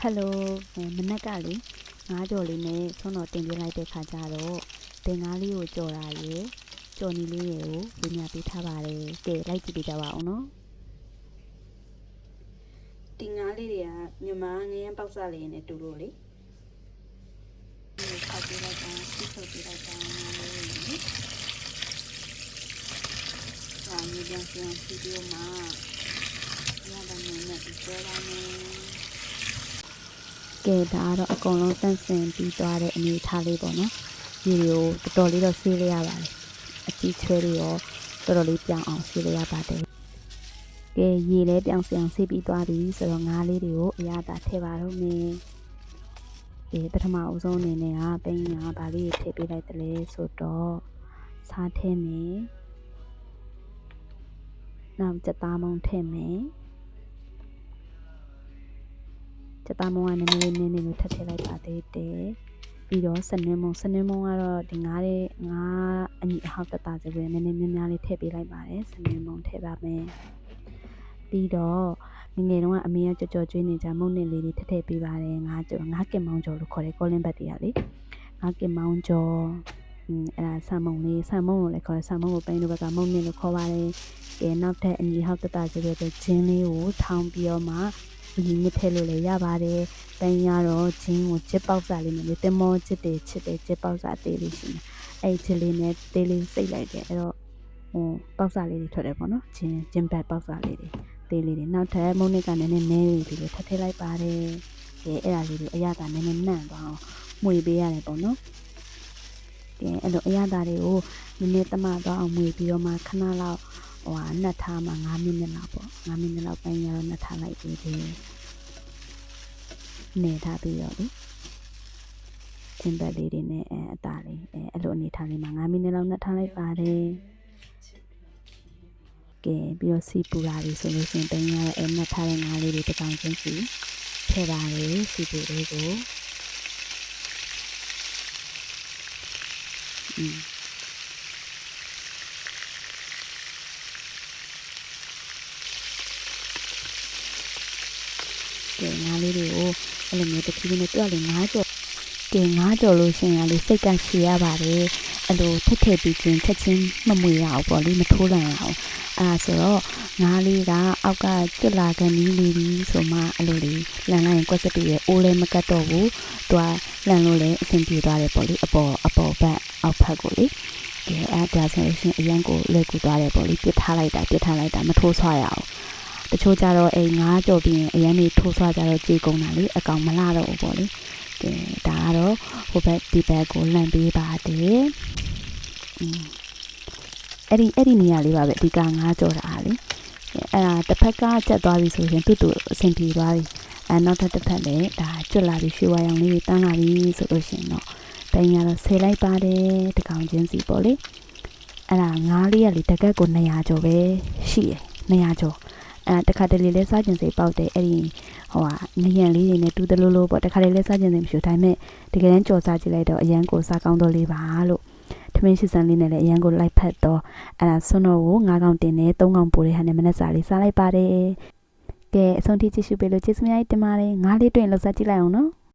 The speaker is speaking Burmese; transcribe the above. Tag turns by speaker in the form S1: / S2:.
S1: ဟယ်လိုမနက်ကလေငားကြော်လေးနဲ့ဆွမ်းတော်တင်ပြလိုက်တဲ့ခါကျတော့တင်ငားလေးကိုကြော်တာရယ်ကြော်နီလေးရယ်ကိုဝေမျှပေးထားပါတယ်ကဲလိုက်ကြည့်ပေးကြပါအောင်နော်
S2: တင်ငါးလေးတွေကမြန်မာငရမ်းပေါက်စားလေးနဲ့တူလို့လေဒီခောက်ပြလိုက်တာစီးထုတ်ပြလိုက်တာငါးလေးတွေဒါမျိုးပြန်ပြန်ဗီဒီယိုမှာရတဲ့နည်းနဲ့ပြောပါမယ်
S1: ကဲဒါကတော့အကုန်လုံးတန့်စင်ပြီးသွားတဲ့အနေအထားလေးပေါ့နော်ဒီလိုတော်တော်လေးတော့ဆေးလိုက်ရပါတယ်အကြီးချွဲလေးရောတော်တော်လေးပြောင်းအောင်ဆေးလိုက်ရပါတယ်ကဲရေလဲပြောင်းစအောင်ဆေးပြီးသွားပြီဆိုတော့ငားလေးတွေကိုအရသာထည့်ပါတော့မယ်ဒီပထမအဦးဆုံးအနေနဲ့ကပိန်းကဗာလေးထည့်ပေးလိုက်တယ်လေဆိုတော့စားထည့်မယ်နောက်ကြက်သားမုံထည့်မယ် စက်သားမုံကနည်းနည်းလေးနည်းနည်းလေးထပ်ထည့်လိုက်ပါသေးတယ်ပြီးတော့စနွင်းမုံစနွင်းမုံကတော့ဒီငါးတဲ့ငါးအညီအဟောက်တက်တာဆိုပြီးနည်းနည်းများများလေးထည့်ပေးလိုက်ပါတယ်စနွင်းမုံထည့်ပါမယ်ပြီးတော့ငယ်ငယ်တုန်းကအမေကကြော်ကြော်ကျွေးနေကြမုံနဲ့လေးတွေထည့်ထည့်ပေးပါတယ်ငါးကြော်ငါးကင်မောင်ကြော်လို့ခေါ်တယ်ကောလင်းဘတ်တွေကလေငါးကင်မောင်ကြော်อืมအဲ့ဒါဆာမုံလေးဆာမုံလို့လည်းခေါ်တယ်ဆာမုံကိုပိန်းတို့ဘက်ကမုံနဲ့လို့ခေါ်ပါတယ်ကဲနောက်ထပ်အညီဟောက်တက်တာဆိုပြီးတော့ဂျင်းလေးကိုထောင်းပြီးတော့မှ ဒီမြစ်ထည့်လို့လည်းရပါတယ်။တန်ရတော့ဂျင်းကိုချစ်ပေါက်စားလေးနဲ့လေတင်မောချစ်တယ်ချစ်တယ်ချစ်ပေါက်စားအသေးလေးရှိနေ။အဲ့ဒီချစ်လေးနဲ့တေးလေးစိတ်လိုက်တယ်။အဲ့တော့ဟိုပေါက်စားလေးတွေထွက်တယ်ပေါ့နော်။ဂျင်းဂျင်းဘက်ပေါက်စားလေးတွေတေးလေးတွေနောက်ထပ်မုံနစ်ကလည်းနည်းနည်းလေးဒီလိုထပ်ထည့်လိုက်ပါတယ်။ကဲအဲ့ဒါလေးတွေအရသာနည်းနည်းနှံ့သွားအောင်မှွေပေးရတယ်ပေါ့နော်။ကဲအဲ့လိုအရသာတွေကိုနည်းနည်းတမသွားအောင်မှွေပြီးတော့မှခဏလောက် ဟိုဟာနှက်ထားမှ9မိနစ်လောက်ပေါ့9မိနစ်လောက်ပိုင်းရတော့နှက်ထားလိုက်ပြီးတယ်နေထားပြီးတော့လေတင်ပတ်လေးတွေနဲ့အဲအသားလေးအဲအဲ့လိုအနေထားလေးမှာ9မိနစ်လောက်နှက်ထားလိုက်ပါတယ်ကဲပြီးတော့စီပူလာပြီဆိုလို့ရှိရင်တင်ရတဲ့အဲနှက်ထားတဲ့ငါးလေးတွေတစ်ကောင်ချင်းစီထည့်ပါလေစီပူလေးကိုอืม ကဲငါးလေးတွေကိုအဲ့လိုမျိုးတစ်ခီးနဲ့တွက်လေငါးကြော်ကဲငါးကြော်လို့ရှိရင်လေစိတ်ကရှည်ရပါတယ်အဲ့လိုထက်ထည့်ပြီးချင်းထက်ချင်းမမွေရအောင်ပေါ့လေမထိုးလန့်ရအောင်အဲ့ဒါဆိုတော့ငါးလေးကအောက်ကကျွတ်လာကန်နီးလေးပြီးဆိုမှအဲ့လိုလေးလန်လိုက်ရင်ကွက်စပီရဲ့အိုးလည်းမကတ်တော့ဘူးသူကလန်လို့လည်းအဆင်ပြေသွားတယ်ပေါ့လေအပေါ်အပေါ်ဘက်အောက်ဘက်ကိုလေကဲအဲ့ဒါဆိုလို့ရှိရင်အရန်ကိုလွယ်ကူသွားတယ်ပေါ့လေပြစ်ထားလိုက်တာပြစ်ထားလိုက်တာမထိုးဆွာရအောင် တချို့ကြတော့အိမ်ငါးကြော်ပြီးရင်အရင်နေထိုးဆွားကြတော့ကြေကုန်တာလေအကောင်မလာတော့ဘူးပေါ့လေကဲဒါကတော့ဟိုဘက်ဒီဘက်ကိုလှမ်းပေးပါတယ်อืมအဲ့ဒီအဲ့ဒီနေရာလေးပါပဲအဓိကငါးကြော်တာဟာလေကဲအဲ့ဒါတစ်ဖက်ကကျက်သွားပြီဆိုရင်တူတူအဆင်ပြေသွားပြီအဲနောက်ထပ်တစ်ဖက်လည်းဒါကျွတ်လာပြီရွှေဝါရောင်လေးတန်းလာပြီဆိုလို့ရှိရင်တော့တိုင်းရတော့ဆယ်လိုက်ပါတယ်တကောင်ချင်းစီပေါ့လေအဲ့ဒါငါးလေးရလေတကက်ကို200ကျော်ပဲရှိတယ်200ကျော် အဲတခါတလေလဲစားကျင်စိတ်ပေါက်တယ်အဲ့ဒီဟိုဟာနရံလေးတွေနဲ့တူးတလို့လို့ပေါ့တခါတလေလဲစားကျင်စိတ်မရှိဘူးဒါပေမဲ့တကယ်တမ်းကြော်စားကြည့်လိုက်တော့အရန်ကိုစားကောင်းတော့လေးပါလို့ထမင်းရှိစံလေးနဲ့လည်းအရန်ကိုလိုက်ဖက်တော့အဲ့ဒါဆွန်းတော့ကို9កောင်တင်နဲ့3កောင်ပို့တဲ့ဟာနဲ့မနေ့စာလေးစားလိုက်ပါတယ်ကဲအဆုံးထိကြည့်ရှုပေးလို့ကျေးဇူးများတင်ပါတယ်ငါးလေးတွေ့ရင်လောက်စားကြည့်လိုက်အောင်နော်